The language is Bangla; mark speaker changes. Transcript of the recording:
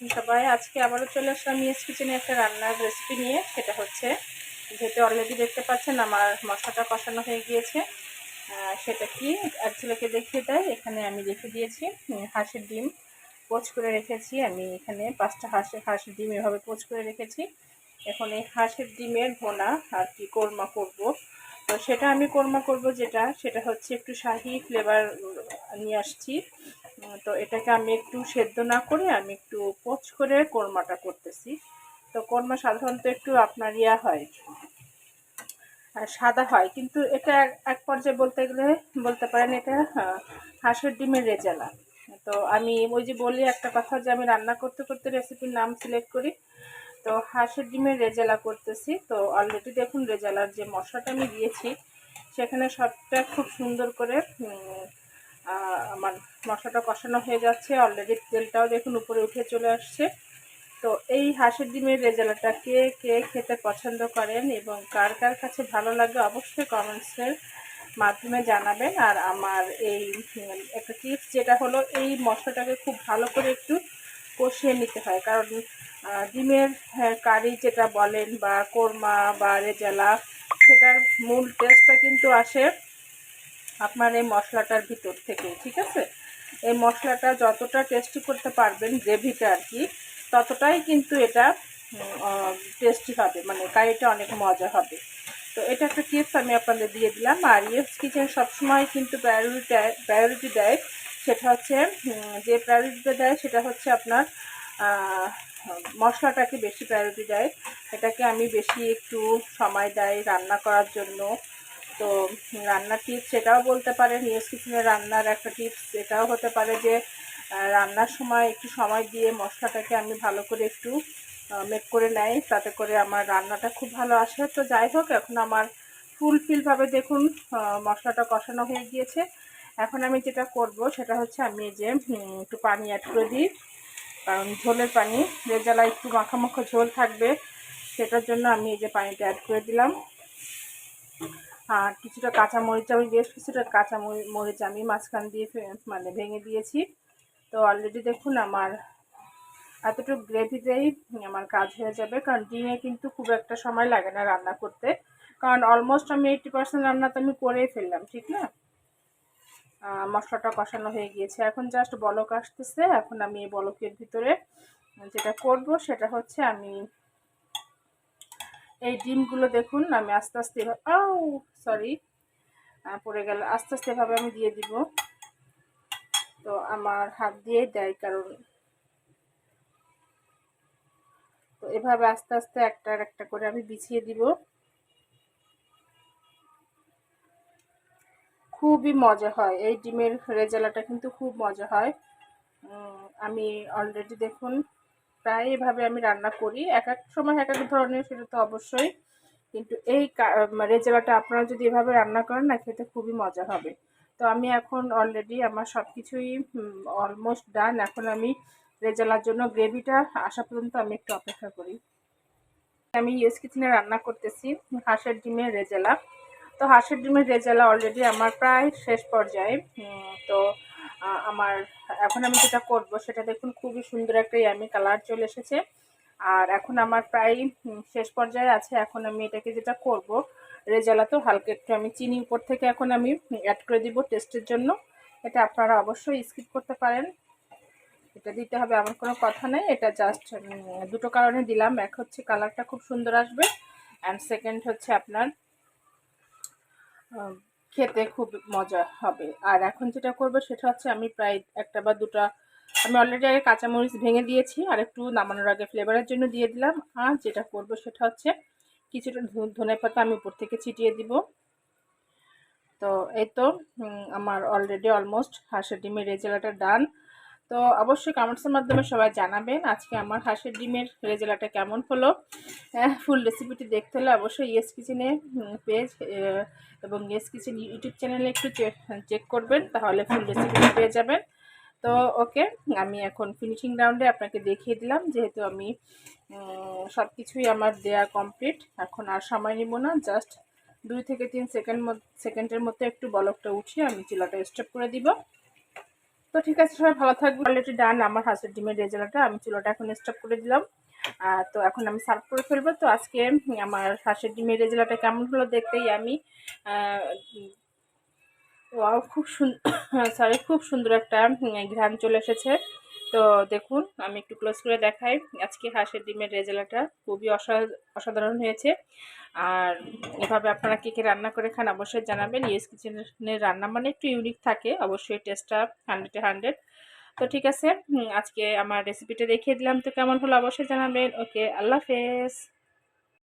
Speaker 1: সবাই, আজকে আবারও চলে আসলাম ইয়েস কিচেনে একটা রান্নার রেসিপি নিয়ে। সেটা হচ্ছে, যেহেতু অলরেডি দেখতে পাচ্ছেন, আমার মশলাটা কষানো হয়ে গিয়েছে। সেটা কি? এক ছেলেকে দেখিয়ে দেয়। এখানে আমি রেখে দিয়েছি হাঁসের ডিম। পোচ করে রেখেছি। আমি এখানে পাঁচটা হাঁসের হাঁসের ডিম এভাবে পোচ করে রেখেছি। এখন এই হাঁসের ডিমের ভোনা আর কি কোরমা করব। তো সেটা আমি কোরমা করব যেটা, সেটা হচ্ছে একটু শাহি ফ্লেভার নিয়ে আসছি। তো এটাকে আমি একটু সেদ্ধ না করে আমি একটু পোচ করে কোরমাটা করতেছি। তো কোরমা সাধারণত একটু আপনার ইয়া হয় সাদা হয়। কিন্তু এটা এক- পর্যায়ে বলতে গেলে, বলতে পারেন এটা হাঁসের ডিমের রেজালা। তো আমি ওই যে বলি একটা কথা যে আমি রান্না করতে করতে রেসিপির নাম সিলেক্ট করি। তো হাঁসের ডিমের রেজালা করতেছি। তো অলরেডি দেখুন রেজালার যে মশলাটা আমি দিয়েছি, সেখানে সবটা খুব সুন্দর করে আমার মশলাটা কষানো হয়ে যাচ্ছে অলরেডি তেলটাও দেখুন উপরে উঠে চলে আসছে। তো এই হাঁসের ডিমের রেজালাটা কে কে খেতে পছন্দ করেন এবং কার কার কাছে ভালো লাগে অবশ্যই কমেন্টসের মাধ্যমে জানাবেন। আর আমার এই একটা টিপস যেটা হলো এই মশলাটাকে খুব ভালো করে একটু কষিয়ে নিতে হয়। কারণ ডিমের হ্যাঁ, কারি যেটা বলেন বা কোরমা বা রেজালা সেটার মূল টেস্টটা কিন্তু আসে আপনার এই মশলাটার ভিতর থেকে, ঠিক আছে? এই মশলাটা যতটা টেস্টি করতে পারবেন গ্রেভিটা আর কি, ততটাই কিন্তু এটা টেস্টি হবে মানে কারিটা অনেক মজা হবে। তো এটা একটা টিপস আমি আপনাদের দিয়ে দিলাম। আর ইয়েস কিচেন সবসময় কিন্তু প্রায়োরিটি প্রায়োরিটি দেয়, সেটা হচ্ছে যে প্রায়োরিটিটা দেয় সেটা হচ্ছে আপনার মশলাটাকে বেশি প্রায়োরিটি দেয়। এটাকে আমি বেশি একটু সময় দেয় রান্না করার জন্য। তো রান্নার টিপস সেটাও বলতে পারেন ইয়েস কিচেনের রান্নার একটা টিপস এটাও হতে পারে যে রান্নার সময় একটু সময় দিয়ে মশলাটাকে আমি ভালো করে একটু মেক করে নেই, তাতে করে আমার রান্নাটা খুব ভালো আসে। তো যাই হোক, এখন আমার ফুলফিলভাবে দেখুন মশলাটা কষানো হয়ে গিয়েছে। এখন আমি যেটা করব, সেটা হচ্ছে আমি যে একটু পানি অ্যাড করে দিই। কারণ ঝোলের পানি যে রেজালা একটু মাখা মাখা ঝোল থাকবে, সেটার জন্য আমি এই যে পানিটা অ্যাড করে দিলাম। কিছুটা কাঁচা মরিচ আমি, বেশ কিছুটা কাঁচা মরি- মরিচ আমি মাঝখান দিয়ে মানে ভেঙে দিয়েছি। তো অলরেডি দেখুন আমার এতটুকু গ্রেভিতেই আমার কাজ হয়ে যাবে। কারণ ডিমে কিন্তু খুব একটা সময় লাগে না রান্না করতে। কারণ অলমোস্ট আমি এইটটি পার্সেন্ট রান্না তো আমি করেই ফেললাম, ঠিক না? মশলাটা কষানো হয়ে গিয়েছে। এখন জাস্ট বলক আসতেছে। এখন আমি এই বলকের ভিতরে যেটা করব সেটা হচ্ছে আমি এই ডিমগুলো দেখুন, আমি আস্তে আস্তে আউ! সরি পড়ে গেল। আস্তে আস্তে এভাবে আমি দিয়ে দিব। তো আমার হাত দিয়েই দেয় কারণ তো এভাবে আস্তে আস্তে একটা একটা করে আমি বিছিয়ে দিব। খুবই মজা হয়। এই ডিমের রেজালাটা কিন্তু খুব মজা হয়। আমি অলরেডি দেখুন, প্রায় এভাবে আমি রান্না করি। এক এক সময় এক এক ধরনের, সেটা তো অবশ্যই। কিন্তু এই রেজালাটা আপনারা যদি এভাবে রান্না করেন না, খেতে খুবই মজা হবে। তো আমি এখন অলরেডি আমার সব কিছুই অলমোস্ট ডান এখন আমি রেজালার জন্য গ্রেভিটা আসা পর্যন্ত আমি একটু অপেক্ষা করি। আমি ইউএস কিচেনে রান্না করতেছি হাঁসের ডিমের রেজালা। তো হাঁসের ডিমের রেজালা অলরেডি আমার প্রায় শেষ পর্যায়ে। তো আমার, এখন আমি যেটা করব সেটা দেখুন, খুবই সুন্দর একটা ইয়ামি কালার চলে এসেছে। আর এখন আমার প্রায় শেষ পর্যায়ে আছে। এখন আমি এটাকে যেটা করব রেজালা তো হালকা একটু আমি চিনি উপর থেকে এখন আমি অ্যাড করে দিব টেস্টের জন্য। এটা আপনারা অবশ্যই স্কিপ করতে পারেন। এটা দিতে হবে, এমন কোনো কথা নেই। এটা জাস্ট দুটো কারণে দিলাম। এক হচ্ছে কালারটা খুব সুন্দর আসবে অ্যান্ড সেকেন্ড হচ্ছে আপনার খেতে খুব মজা হবে। আর এখন যেটা করব, সেটা হচ্ছে আমি প্রায় একটা বা দুটা আমি অলরেডি আগে কাঁচামরিচ ভেঙে দিয়েছি আর একটু নামানোর আগে ফ্লেভারের জন্য দিয়ে দিলাম। আর যেটা করব সেটা হচ্ছে কিছুটা ধনে পাতা আমি উপর থেকে ছিটিয়ে দিব। তো এই তো আমার অলরেডি অলমোস্ট হাঁসের ডিমের রেজালাটা ডান তো অবশ্যই কমেন্টসের মাধ্যমে সবাই জানাবেন আজকে আমার হাঁসের ডিমের রেজালাটা কেমন হলো। ফুল রেসিপিটি দেখতে হলে অবশ্যই ইয়েস কিচেনে পেজ এবং ইয়েস কিচেন ইউটিউব চ্যানেলে একটু চেক করবেন, তাহলে ফুল রেসিপিটি পেয়ে যাবেন। তো ওকে, আমি এখন ফিনিশিং রাউন্ডে আপনাকে দেখিয়ে দিলাম, যেহেতু আমি সব কিছুই আমার দেয়া কমপ্লিট এখন আর সময় নিব না জাস্ট দুই থেকে তিন সেকেন্ড সেকেন্ডের মধ্যে একটু বলকটা উঠিয়ে আমি চুলাটা স্টপ করে দিব। তো ঠিক আছে, সবাই ভালো থাকবে অলরেডি ডান আমার হাঁসের ডিমের রেজাল্টটা, আমি চুলোটা এখন স্টপ করে দিলাম। তো এখন আমি সার্ভ করে ফেলব। তো আজকে, আমার হাঁসের ডিমের রেজাল্টটা কেমন হলো দেখতেই আমি ওয়াও খুব সুন্দর সরি খুব সুন্দর একটা ঘ্রাণ চলে এসেছে। তো দেখুন, আমি একটু ক্লোজ করে দেখাই। আজকে হাঁসের ডিমের রেজাল্টটা খুবই অসা- অসাধারণ হয়েছে। আর এভাবে আপনারা কে কে রান্না করে খান অবশ্যই জানাবেন। ইয়েস কিচেনের রান্না মানে একটু ইউনিক থাকে। অবশ্যই টেস্টটা হান্ড্রেডে হান্ড্রেড তো ঠিক আছে আজকে আমার রেসিপিটা দেখিয়ে দিলাম। তো কেমন হলো অবশ্যই জানাবেন। ওকে আল্লাহ হাফেজ।